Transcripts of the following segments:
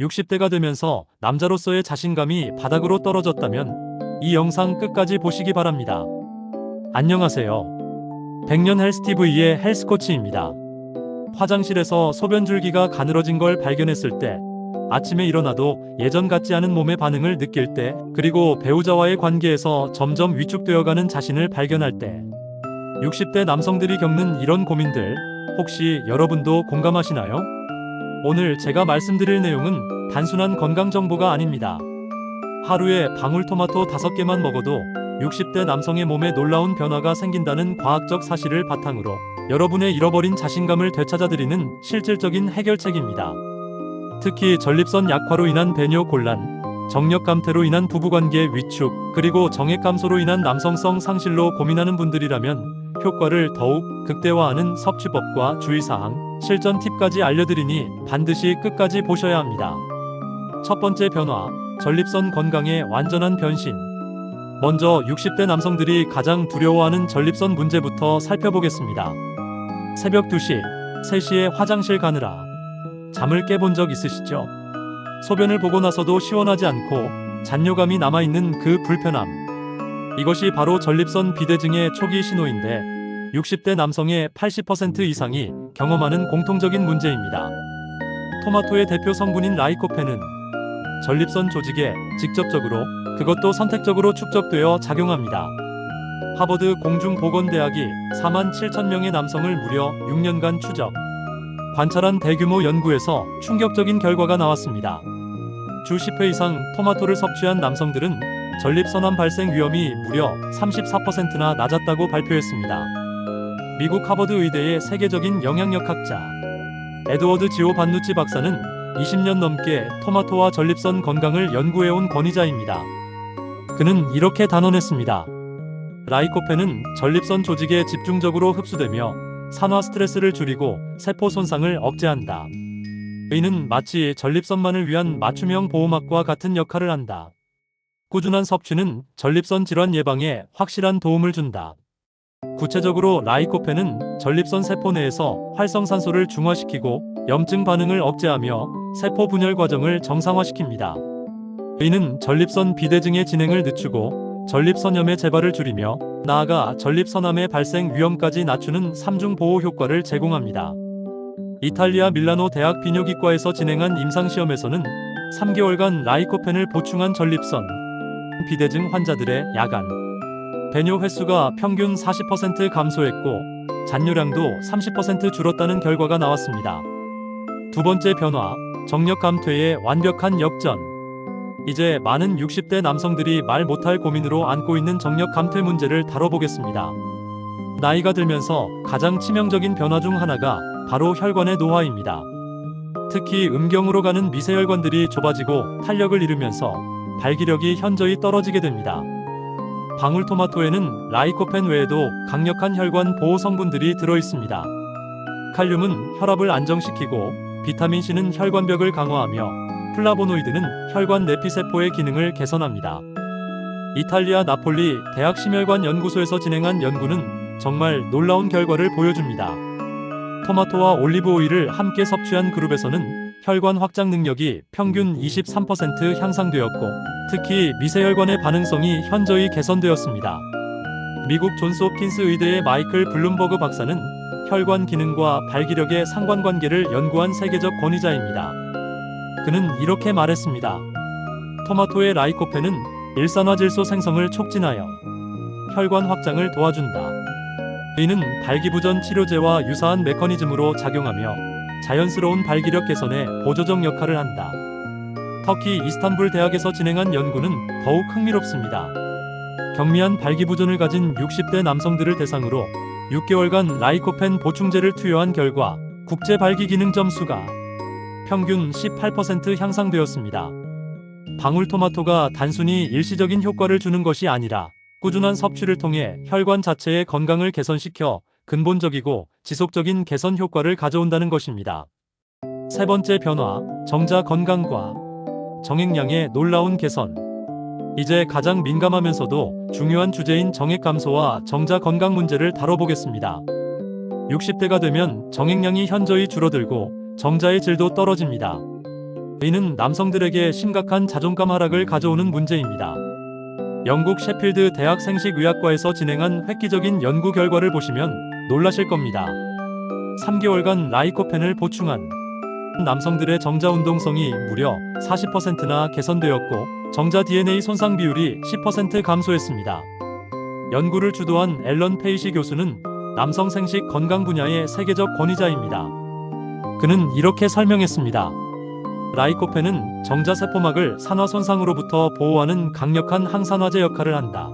60대가 되면서 남자로서의 자신감이 바닥으로 떨어졌다면 이 영상 끝까지 보시기 바랍니다. 안녕하세요. 백년 헬스TV의 헬스코치입니다. 화장실에서 소변 줄기가 가늘어진 걸 발견했을 때, 아침에 일어나도 예전 같지 않은 몸의 반응을 느낄 때, 그리고 배우자와의 관계에서 점점 위축되어가는 자신을 발견할 때, 60대 남성들이 겪는 이런 고민들, 혹시 여러분도 공감하시나요? 오늘 제가 말씀드릴 내용은 단순한 건강 정보가 아닙니다. 하루에 방울토마토 5개만 먹어도 60대 남성의 몸에 놀라운 변화가 생긴다는 과학적 사실을 바탕으로 여러분의 잃어버린 자신감을 되찾아드리는 실질적인 해결책입니다. 특히 전립선 약화로 인한 배뇨 곤란, 정력 감퇴로 인한 부부관계 위축, 그리고 정액 감소로 인한 남성성 상실로 고민하는 분들이라면 효과를 더욱 극대화하는 섭취법과 주의사항, 실전 팁까지 알려드리니 반드시 끝까지 보셔야 합니다. 첫 번째 변화, 전립선 건강의 완전한 변신. 먼저 60대 남성들이 가장 두려워하는 전립선 문제부터 살펴보겠습니다. 새벽 2시, 3시에 화장실 가느라 잠을 깨본 적 있으시죠? 소변을 보고 나서도 시원하지 않고 잔뇨감이 남아있는 그 불편함. 이것이 바로 전립선 비대증의 초기 신호인데 60대 남성의 80% 이상이 경험하는 공통적인 문제입니다. 토마토의 대표 성분인 라이코펜은 전립선 조직에 직접적으로 그것도 선택적으로 축적되어 작용합니다. 하버드 공중보건대학이 4만 7천 명의 남성을 무려 6년간 추적, 관찰한 대규모 연구에서 충격적인 결과가 나왔습니다. 주 10회 이상 토마토를 섭취한 남성들은 전립선암 발생 위험이 무려 34%나 낮았다고 발표했습니다. 미국 하버드 의대의 세계적인 영향력학자 에드워드 지오 반누치 박사는 20년 넘게 토마토와 전립선 건강을 연구해온 권위자입니다. 그는 이렇게 단언했습니다. 라이코펜은 전립선 조직에 집중적으로 흡수되며 산화 스트레스를 줄이고 세포 손상을 억제한다. 이는 마치 전립선만을 위한 맞춤형 보호막과 같은 역할을 한다. 꾸준한 섭취는 전립선 질환 예방에 확실한 도움을 준다. 구체적으로 라이코펜은 전립선 세포 내에서 활성산소를 중화시키고 염증 반응을 억제하며 세포 분열 과정을 정상화시킵니다. 이는 전립선 비대증의 진행을 늦추고 전립선염의 재발을 줄이며 나아가 전립선암의 발생 위험까지 낮추는 3중 보호 효과를 제공합니다. 이탈리아 밀라노 대학 비뇨기과에서 진행한 임상시험에서는 3개월간 라이코펜을 보충한 전립선 비대증 환자들의 야간 배뇨 횟수가 평균 40% 감소했고 잔뇨량도 30% 줄었다는 결과가 나왔습니다. 두 번째 변화, 정력 감퇴의 완벽한 역전. 이제 많은 60대 남성들이 말 못할 고민으로 안고 있는 정력 감퇴 문제를 다뤄보겠습니다. 나이가 들면서 가장 치명적인 변화 중 하나가 바로 혈관의 노화입니다. 특히 음경으로 가는 미세혈관들이 좁아지고 탄력을 잃으면서 발기력이 현저히 떨어지게 됩니다. 방울토마토에는 라이코펜 외에도 강력한 혈관 보호 성분들이 들어 있습니다. 칼륨은 혈압을 안정시키고 비타민 C는 혈관벽을 강화하며 플라보노이드는 혈관 내피세포의 기능을 개선합니다. 이탈리아 나폴리 대학 심혈관 연구소에서 진행한 연구는 정말 놀라운 결과를 보여줍니다. 토마토와 올리브 오일을 함께 섭취한 그룹에서는 혈관 확장 능력이 평균 23% 향상되었고 특히 미세혈관의 반응성이 현저히 개선되었습니다. 미국 존스 홉킨스 의대의 마이클 블룸버그 박사는 혈관 기능과 발기력의 상관관계를 연구한 세계적 권위자입니다. 그는 이렇게 말했습니다. 토마토의 라이코펜은 일산화질소 생성을 촉진하여 혈관 확장을 도와준다. 이는 발기부전 치료제와 유사한 메커니즘으로 작용하며 자연스러운 발기력 개선에 보조적 역할을 한다. 터키 이스탄불 대학에서 진행한 연구는 더욱 흥미롭습니다. 경미한 발기부전을 가진 60대 남성들을 대상으로 6개월간 라이코펜 보충제를 투여한 결과 국제 발기 기능 점수가 평균 18% 향상되었습니다. 방울토마토가 단순히 일시적인 효과를 주는 것이 아니라 꾸준한 섭취를 통해 혈관 자체의 건강을 개선시켜 근본적이고 지속적인 개선 효과를 가져온다는 것입니다. 세 번째 변화, 정자 건강과 정액량의 놀라운 개선. 이제 가장 민감하면서도 중요한 주제인 정액 감소와 정자 건강 문제를 다뤄보겠습니다. 60대가 되면 정액량이 현저히 줄어들고 정자의 질도 떨어집니다. 이는 남성들에게 심각한 자존감 하락을 가져오는 문제입니다. 영국 셰필드 대학 생식의학과에서 진행한 획기적인 연구 결과를 보시면 놀라실 겁니다. 3개월간 라이코펜을 보충한 남성들의 정자 운동성이 무려 40%나 개선되었고 정자 DNA 손상 비율이 10% 감소했습니다. 연구를 주도한 앨런 페이시 교수는 남성 생식 건강 분야의 세계적 권위자입니다. 그는 이렇게 설명했습니다. 라이코펜은 정자 세포막을 산화 손상으로부터 보호하는 강력한 항산화제 역할을 한다.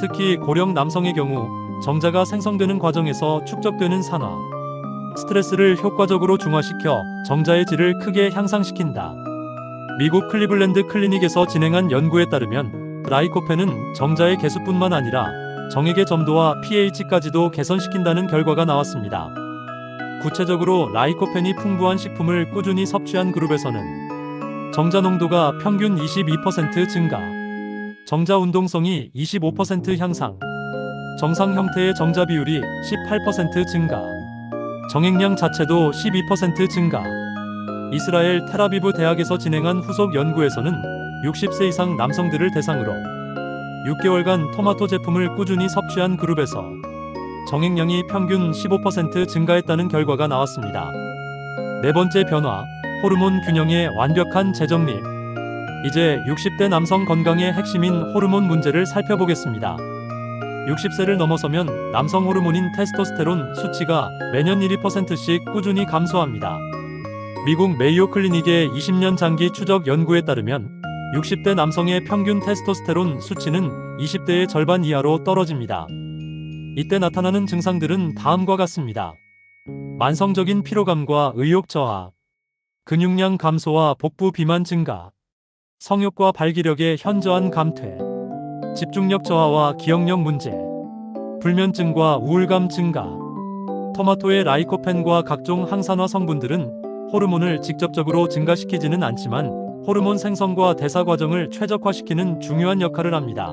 특히 고령 남성의 경우 정자가 생성되는 과정에서 축적되는 산화, 스트레스를 효과적으로 중화시켜 정자의 질을 크게 향상시킨다. 미국 클리블랜드 클리닉에서 진행한 연구에 따르면 라이코펜은 정자의 개수뿐만 아니라 정액의 점도와 pH까지도 개선시킨다는 결과가 나왔습니다. 구체적으로 라이코펜이 풍부한 식품을 꾸준히 섭취한 그룹에서는 정자 농도가 평균 22% 증가, 정자 운동성이 25% 향상, 정상 형태의 정자 비율이 18% 증가, 정액량 자체도 12% 증가. 이스라엘 테라비브 대학에서 진행한 후속 연구에서는 60세 이상 남성들을 대상으로 6개월간 토마토 제품을 꾸준히 섭취한 그룹에서 정액량이 평균 15% 증가했다는 결과가 나왔습니다. 네 번째 변화, 호르몬 균형의 완벽한 재정립. 이제 60대 남성 건강의 핵심인 호르몬 문제를 살펴보겠습니다. 60세를 넘어서면 남성 호르몬인 테스토스테론 수치가 매년 1%씩 꾸준히 감소합니다. 미국 메이오 클리닉의 20년 장기 추적 연구에 따르면 60대 남성의 평균 테스토스테론 수치는 20대의 절반 이하로 떨어집니다. 이때 나타나는 증상들은 다음과 같습니다. 만성적인 피로감과 의욕 저하, 근육량 감소와 복부 비만 증가, 성욕과 발기력의 현저한 감퇴, 집중력 저하와 기억력 문제, 불면증과 우울감 증가. 토마토의 라이코펜과 각종 항산화 성분들은 호르몬을 직접적으로 증가시키지는 않지만 호르몬 생성과 대사 과정을 최적화시키는 중요한 역할을 합니다.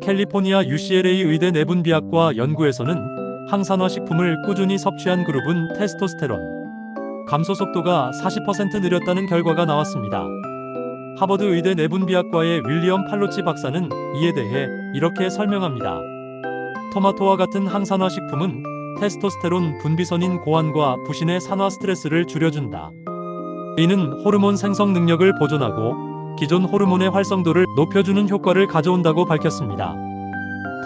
캘리포니아 UCLA 의대 내분비학과 연구에서는 항산화 식품을 꾸준히 섭취한 그룹은 테스토스테론 감소 속도가 40% 느렸다는 결과가 나왔습니다. 하버드 의대 내분비학과의 윌리엄 팔로치 박사는 이에 대해 이렇게 설명합니다. 토마토와 같은 항산화 식품은 테스토스테론 분비선인 고환과 부신의 산화 스트레스를 줄여준다. 이는 호르몬 생성 능력을 보존하고 기존 호르몬의 활성도를 높여주는 효과를 가져온다고 밝혔습니다.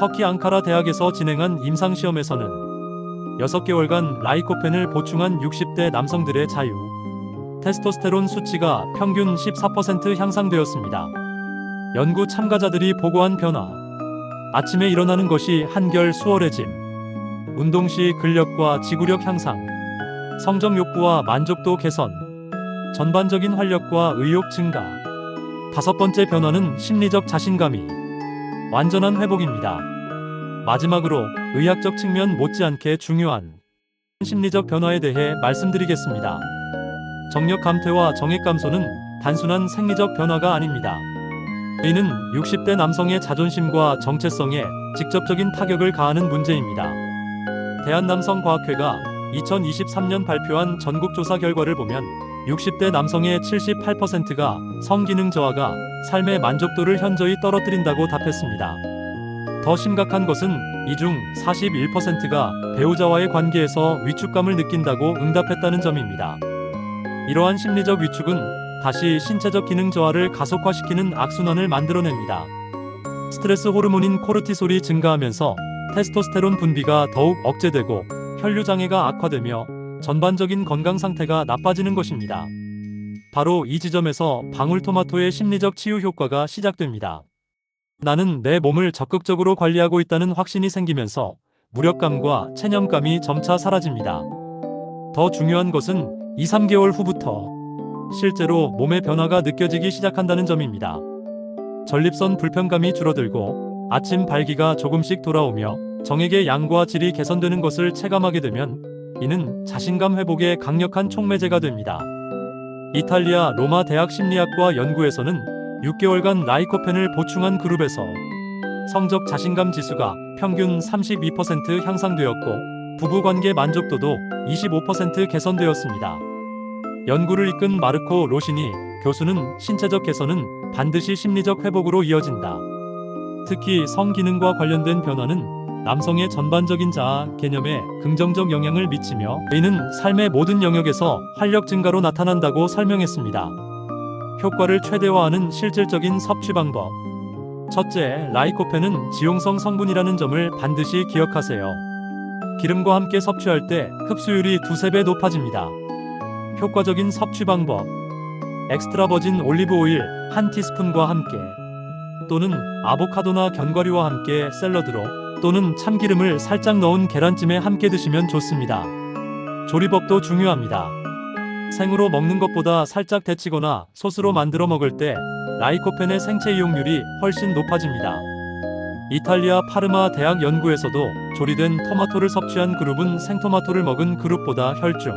터키 앙카라 대학에서 진행한 임상시험에서는 6개월간 라이코펜을 보충한 60대 남성들의 자유, 테스토스테론 수치가 평균 14% 향상되었습니다. 연구 참가자들이 보고한 변화. 아침에 일어나는 것이 한결 수월해짐. 운동 시 근력과 지구력 향상. 성적 욕구와 만족도 개선. 전반적인 활력과 의욕 증가. 다섯 번째 변화는 심리적 자신감이 완전한 회복입니다. 마지막으로 의학적 측면 못지않게 중요한 심리적 변화에 대해 말씀드리겠습니다. 정력 감퇴와 정액 감소는 단순한 생리적 변화가 아닙니다. 이는 60대 남성의 자존심과 정체성에 직접적인 타격을 가하는 문제입니다. 대한남성과학회가 2023년 발표한 전국조사 결과를 보면 60대 남성의 78%가 성기능 저하가 삶의 만족도를 현저히 떨어뜨린다고 답했습니다. 더 심각한 것은 이 중 41%가 배우자와의 관계에서 위축감을 느낀다고 응답했다는 점입니다. 이러한 심리적 위축은 다시 신체적 기능 저하를 가속화시키는 악순환을 만들어냅니다. 스트레스 호르몬인 코르티솔이 증가하면서 테스토스테론 분비가 더욱 억제되고 혈류 장애가 악화되며 전반적인 건강 상태가 나빠지는 것입니다. 바로 이 지점에서 방울토마토의 심리적 치유 효과가 시작됩니다. 나는 내 몸을 적극적으로 관리하고 있다는 확신이 생기면서 무력감과 체념감이 점차 사라집니다. 더 중요한 것은 2, 3개월 후부터 실제로 몸의 변화가 느껴지기 시작한다는 점입니다. 전립선 불편감이 줄어들고 아침 발기가 조금씩 돌아오며 정액의 양과 질이 개선되는 것을 체감하게 되면 이는 자신감 회복에 강력한 촉매제가 됩니다. 이탈리아 로마 대학 심리학과 연구에서는 6개월간 라이코펜을 보충한 그룹에서 성적 자신감 지수가 평균 32% 향상되었고 부부관계 만족도도 25% 개선되었습니다. 연구를 이끈 마르코 로시니 교수는 신체적 개선은 반드시 심리적 회복으로 이어진다. 특히 성기능과 관련된 변화는 남성의 전반적인 자아 개념에 긍정적 영향을 미치며 이는 삶의 모든 영역에서 활력 증가로 나타난다고 설명했습니다. 효과를 최대화하는 실질적인 섭취 방법. 첫째, 라이코펜은 지용성 성분이라는 점을 반드시 기억하세요. 기름과 함께 섭취할 때 흡수율이 두세 배 높아집니다. 효과적인 섭취 방법. 엑스트라 버진 올리브 오일 한 티스푼과 함께 또는 아보카도나 견과류와 함께 샐러드로 또는 참기름을 살짝 넣은 계란찜에 함께 드시면 좋습니다. 조리법도 중요합니다. 생으로 먹는 것보다 살짝 데치거나 소스로 만들어 먹을 때 라이코펜의 생체 이용률이 훨씬 높아집니다. 이탈리아 파르마 대학 연구에서도 조리된 토마토를 섭취한 그룹은 생토마토를 먹은 그룹보다 혈중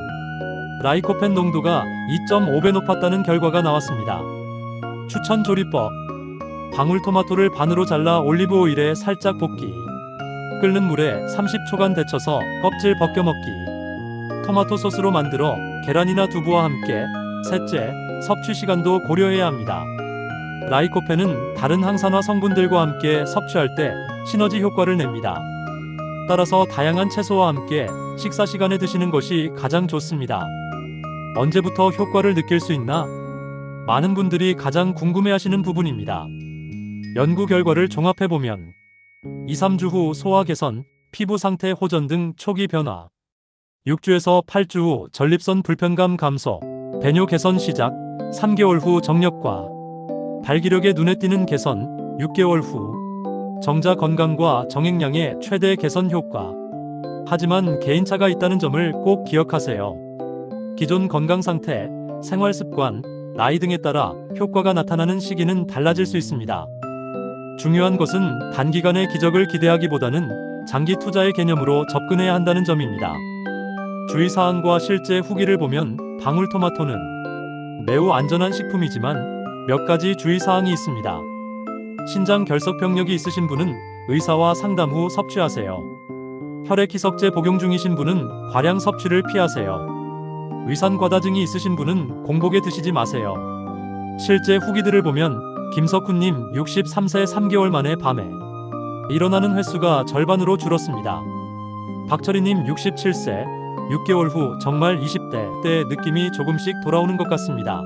라이코펜 농도가 2.5배 높았다는 결과가 나왔습니다. 추천 조리법 방울토마토를 반으로 잘라 올리브 오일에 살짝 볶기 끓는 물에 30초간 데쳐서 껍질 벗겨 먹기 토마토 소스로 만들어 계란이나 두부와 함께 셋째 섭취 시간도 고려해야 합니다. 라이코펜은 다른 항산화 성분들과 함께 섭취할 때 시너지 효과를 냅니다. 따라서 다양한 채소와 함께 식사 시간에 드시는 것이 가장 좋습니다. 언제부터 효과를 느낄 수 있나? 많은 분들이 가장 궁금해하시는 부분입니다. 연구 결과를 종합해보면 2, 3주 후 소화 개선, 피부 상태 호전 등 초기 변화 6주에서 8주 후 전립선 불편감 감소, 배뇨 개선 시작, 3개월 후 정력과 발기력의 눈에 띄는 개선, 6개월 후 정자 건강과 정액량의 최대 개선 효과. 하지만 개인차가 있다는 점을 꼭 기억하세요. 기존 건강 상태, 생활 습관, 나이 등에 따라 효과가 나타나는 시기는 달라질 수 있습니다. 중요한 것은 단기간의 기적을 기대하기보다는 장기 투자의 개념으로 접근해야 한다는 점입니다. 주의사항과 실제 후기를 보면 방울토마토는 매우 안전한 식품이지만 몇 가지 주의사항이 있습니다. 신장 결석 병력이 있으신 분은 의사와 상담 후 섭취하세요. 혈액 희석제 복용 중이신 분은 과량 섭취를 피하세요. 위산 과다증이 있으신 분은 공복에 드시지 마세요. 실제 후기들을 보면 김석훈님 63세 3개월 만에 밤에 일어나는 횟수가 절반으로 줄었습니다. 박철희님 67세 6개월 후 정말 20대 때 느낌이 조금씩 돌아오는 것 같습니다.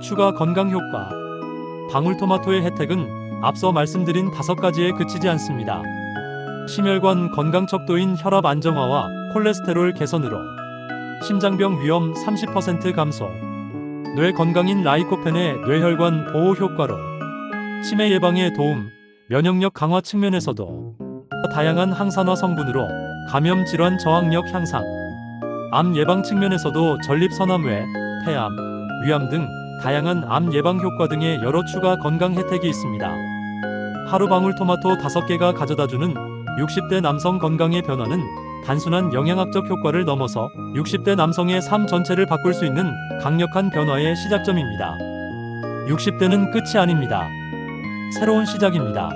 추가 건강 효과. 방울토마토의 혜택은 앞서 말씀드린 다섯 가지에 그치지 않습니다. 심혈관 건강 척도인 혈압 안정화와 콜레스테롤 개선으로 심장병 위험 30% 감소. 뇌 건강인 라이코펜의 뇌혈관 보호 효과로 치매 예방에 도움. 면역력 강화 측면에서도 다양한 항산화 성분으로 감염 질환 저항력 향상. 암 예방 측면에서도 전립선암 외, 폐암, 위암 등 다양한 암 예방 효과 등의 여러 추가 건강 혜택이 있습니다. 하루 방울 토마토 5개가 가져다주는 60대 남성 건강의 변화는 단순한 영양학적 효과를 넘어서 60대 남성의 삶 전체를 바꿀 수 있는 강력한 변화의 시작점입니다. 60대는 끝이 아닙니다. 새로운 시작입니다.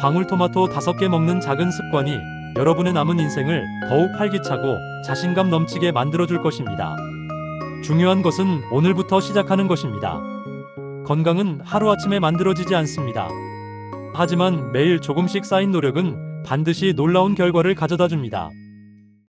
방울토마토 5개 먹는 작은 습관이 여러분의 남은 인생을 더욱 활기차고 자신감 넘치게 만들어줄 것입니다. 중요한 것은 오늘부터 시작하는 것입니다. 건강은 하루아침에 만들어지지 않습니다. 하지만 매일 조금씩 쌓인 노력은 반드시 놀라운 결과를 가져다 줍니다.